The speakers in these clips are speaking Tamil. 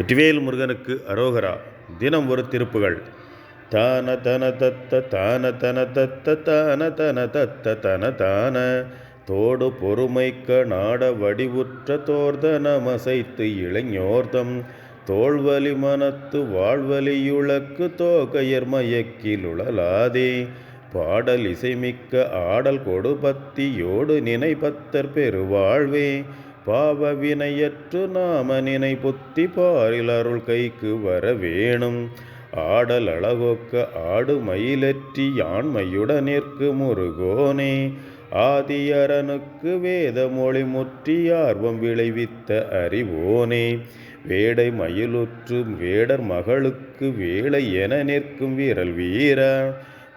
வெற்றிவேல் முருகனுக்கு அரோகரா. தினம் ஒரு திருப்புகள். தான தன தத்த தான தன தத்த தான தன தத்த தன தான. தோடு பொறுமைக்க நாட வடிவுற்ற தோர்தனமசைத்து இளைஞோர்தம். தோள்வலி மனத்து வாழ்வலியுளக்கு தோகையர் மயக்கிலுழலாதே பாடல் இசைமிக்க ஆடல் கொடுபத்தியோடு நினைபத்தர் பெருவாழ்வே. பாவ வினையற்று நாம நினை புத்தி பாரில் அருள் கைக்கு வர வேணும் ஆடல் அழகொக்க ஆடு மயிலற்றி யாண்மையுடனிற்கு முருகோனே. ஆதியரனுக்கு வேத மொழி முற்றி ஆர்வம் விளைவித்த அறிவோனே. வேடை மயிலுற்று வேடர் மகளுக்கு வேலை என நிற்கும் வீரல் வீர.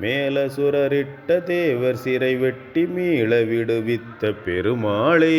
மேல சுரரிட்ட தேவர் சிறை வெட்டி மீள விடுவித்த பெருமாளே.